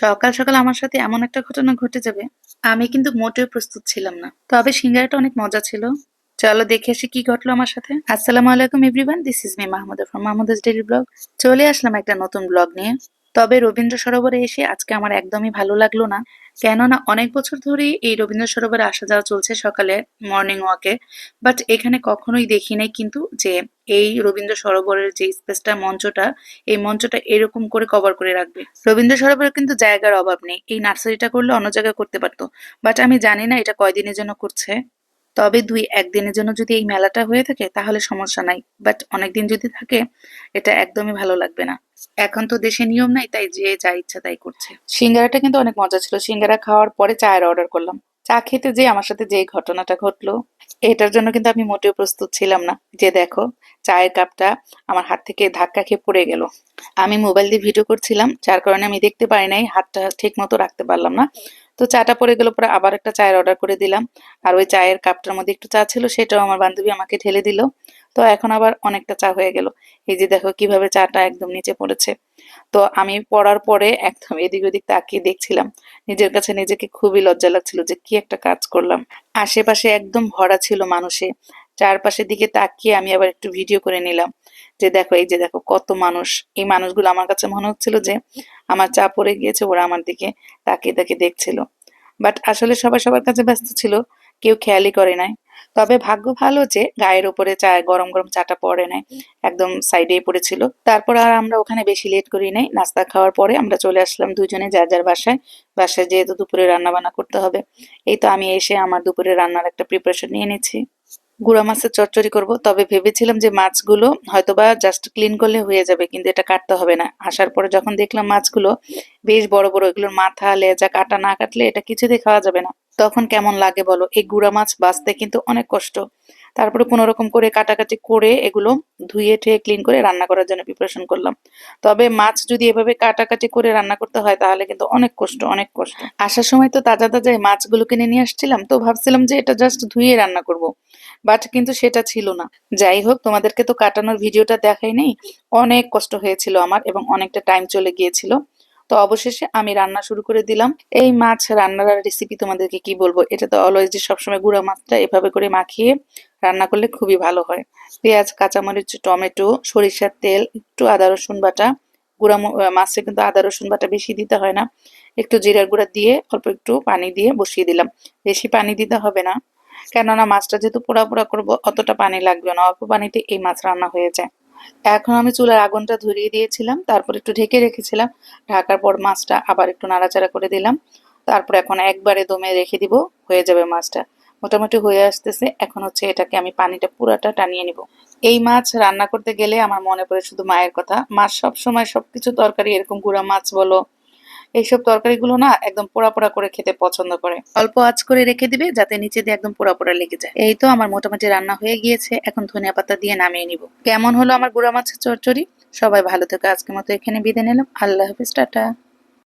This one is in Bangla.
সকাল সকাল আমার সাথে এমন একটা ঘটনা ঘটে যাবে, আমি কিন্তু মোটেও প্রস্তুত ছিলাম না। তবে সিঙ্গারাটা অনেক মজা ছিল। চলো দেখে আসি কি ঘটলো আমার সাথে। আসসালামু আলাইকুম everyone this is me Mahmud from Mahmud's daily blog চলে আসলাম একটা নতুন ব্লগ নিয়ে। তবে রবীন্দ্র সরোবরে এসে আজকে আমার একদমই ভালো লাগল না। কেননা অনেক বছর ধরেই এই রবীন্দ্র সরোবরে আসা যাওয়া চলছে সকালে মর্নিং ওয়াকে বাট এখানে কখনোই দেখি নাই কিন্তু যে এই রবীন্দ্র সরোবরের যে স্পেসটা, মঞ্চটা, এই মঞ্চটা এরকম করে কভার করে রাখবে। রবীন্দ্র সরোবরে কিন্তু জায়গার অভাব নেই। এই নার্সারিটা করলে অন্য জায়গায় করতে পারতো। বাট আমি জানি না এটা কয়দিনের জন্য করছে। তবে দুই একদিনের জন্য যদি এই মেলাটা হয়ে থাকে, তাহলে সমস্যা নাই। বাট অনেকদিন যদি থাকে, এটা একদমই ভালো লাগবে না। এখন তো দেশে নিয়ম নাই, তাই যে যা ইচ্ছা তাই করছে। সিঙ্গারাটা কিন্তু অনেক মজা ছিল। সিঙ্গারা খাওয়ার পরে চায়ের অর্ডার করলাম। চা খেতে যে আমার সাথে যে ঘটনাটা ঘটলো এটার জন্য কিন্তু আমি মোটেও প্রস্তুত ছিলাম না। যে দেখো, চায়ের কাপটা আমার হাত থেকে ধাক্কা খেয়ে পড়ে গেল। আমি মোবাইল দিয়ে ভিডিও করছিলাম, যার কারণে আমি দেখতে পারি নাই, হাতটা ঠিক মতো রাখতে পারলাম না। তো চাটা পড়ে গেল, পরে আবার একটা চায়ের অর্ডার করে দিলাম। আর ওই চায়ের কাপটার মধ্যে একটু চা ছিল, সেটাও আমার বান্ধবী আমাকে ঠেলে দিল। তো এখন আবার অনেকটা চা হয়ে গেল। এই যে দেখো কীভাবে চাটা একদম নিচে পড়েছে। তো আমি পড়ার পরে একদম এদিক ওদিক তাকিয়ে দেখছিলাম। নিজের কাছে নিজেকে খুবই লজ্জা লাগছিল যে কি একটা কাজ করলাম। আশেপাশে একদম ভরা ছিল মানুষে। চারপাশের দিকে তাকিয়ে আমি আবার একটু ভিডিও করে নিলাম। যে দেখো, এই যে দেখো কত মানুষ। এই মানুষগুলো আমার কাছে মনে হচ্ছিল যে আমার চা পড়ে গিয়েছে, ওরা আমার দিকে তাকিয়ে তাকিয়ে দেখছিল। বাট আসলে সবাই সবার কাছে ব্যস্ত ছিল। কেউ খেয়ালই করে নাই। তবে ভাগ্য ভালো যে গায়ের উপরে চা, গরম গরম চাটা পড়ে নাই, একদম সাইডেই পড়েছিল। তারপর আর আমরা ওখানে বেশি লেট করি নাই। নাস্তা খাওয়ার পরে আমরা চলে আসলাম দুজনে যার যার বাসায়। বাসায় যেহেতু দুপুরে রান্না বান্না করতে হবে, এই তো আমি এসে আমার দুপুরে রান্নার একটা প্রিপারেশন নিয়ে নিচ্ছি। গুঁড়া মাছের চচ্চড়ি করব, তবে ভেবেছিলাম যে মাছগুলো হয়তোবা জাস্ট ক্লিন করলে হয়ে যাবে, কিন্তু এটা কাটতে হবে না। আসার পরে যখন দেখলাম মাছগুলো বেশ বড় বড়, এগুলোর মাথা, লেজা, কাটা না কাটলে এটা কিছুতেই খাওয়া যাবে না। তখন কেমন লাগে বলো? এই গুঁড়া মাছ বাঁচতে কিন্তু অনেক কষ্ট। তারপরে কোনো রকম করে কাটাকাটি করে এগুলো ধুয়ে ঠুয়ে ক্লিন করে রান্না করার জন্য প্রিপারেশন করলাম। তবে মাছ যদি এভাবে কাটাকাটি করে রান্না করতে হয়, তাহলে কিন্তু অনেক কষ্ট অনেক কষ্ট। আসার সময় তো তাজা তাজা মাছগুলো কিনে নিয়ে আসছিলাম, তো ভাবছিলাম যে এটা জাস্ট ধুয়ে রান্না করব। বাট কিন্তু সেটা ছিল না। যাই হোক, তোমাদেরকে তো কাটানোর ভিডিওটা দেখাই নেই। অনেক কষ্ট হয়েছিল আমার এবং অনেকটা টাইম চলে গিয়েছিল। তো অবশেষে আমি রান্না শুরু করে দিলাম। এই মাছ রান্নার রেসিপি তোমাদেরকে কি বলব? এটা তো অলওয়েজ সবসময় গুঁড়া মাছটা এভাবে করে মাখিয়ে রান্না করলে খুবই ভালো হয়। পেঁয়াজ, কাঁচামরিচ, টমেটো, সরিষার তেল, একটু আদা, রসুন বাটা, গুঁড়া মাছে কিন্তু আদা, রসুন বাটা বেশি দিতে হয় না। একটু জিরার গুঁড়া দিয়ে অল্প একটু পানি দিয়ে বসিয়ে দিলাম। বেশি পানি দিতে হবে না। কেননা মাছটা যেহেতু পোড়া পোড়া করব, অতটা পানি লাগবে না। অল্প পানিতে এই মাছ রান্না হয়ে যায়। এখন আমি চুলার আগুনটা ধরিয়ে দিয়েছিলাম, তারপর একটু ঢেকে রেখেছিলাম, ঢাকার পর মাছটা আবার একটু নাড়াচাড়া করে দিলাম, তারপর এখন একবারে দমে রেখে দিব, হয়ে যাবে মাছটা। মোটামুটি হয়ে আসতেছে, এখন হচ্ছে এটাকে আমি পানিটা পুরাটা টানিয়ে নিব। এই মাছ রান্না করতে গেলে আমার মনে পড়ে শুধু মায়ের কথা। মাছ সবসময় সবকিছু তরকারি, এরকম গুঁড়া মাছ বলো এইসব তরকারিগুলো না একদম পোড়া পোড়া করে খেতে পছন্দ করে। অল্প আঁচ করে রেখে দিবে যাতে নিচে দিয়ে একদম পোড়া পোড়া লেগে যায়। এই তো আমার মোটামুটি রান্না হয়ে গিয়েছে। এখন ধনিয়া পাতা দিয়ে নামিয়ে নিব। কেমন হলো আমার গুড়া মাছের চচ্চড়ি? সবাই ভালো থেকে। আজকের মতো এখানে বিদে নিলাম। আল্লাহ হাফিজ, টাটা।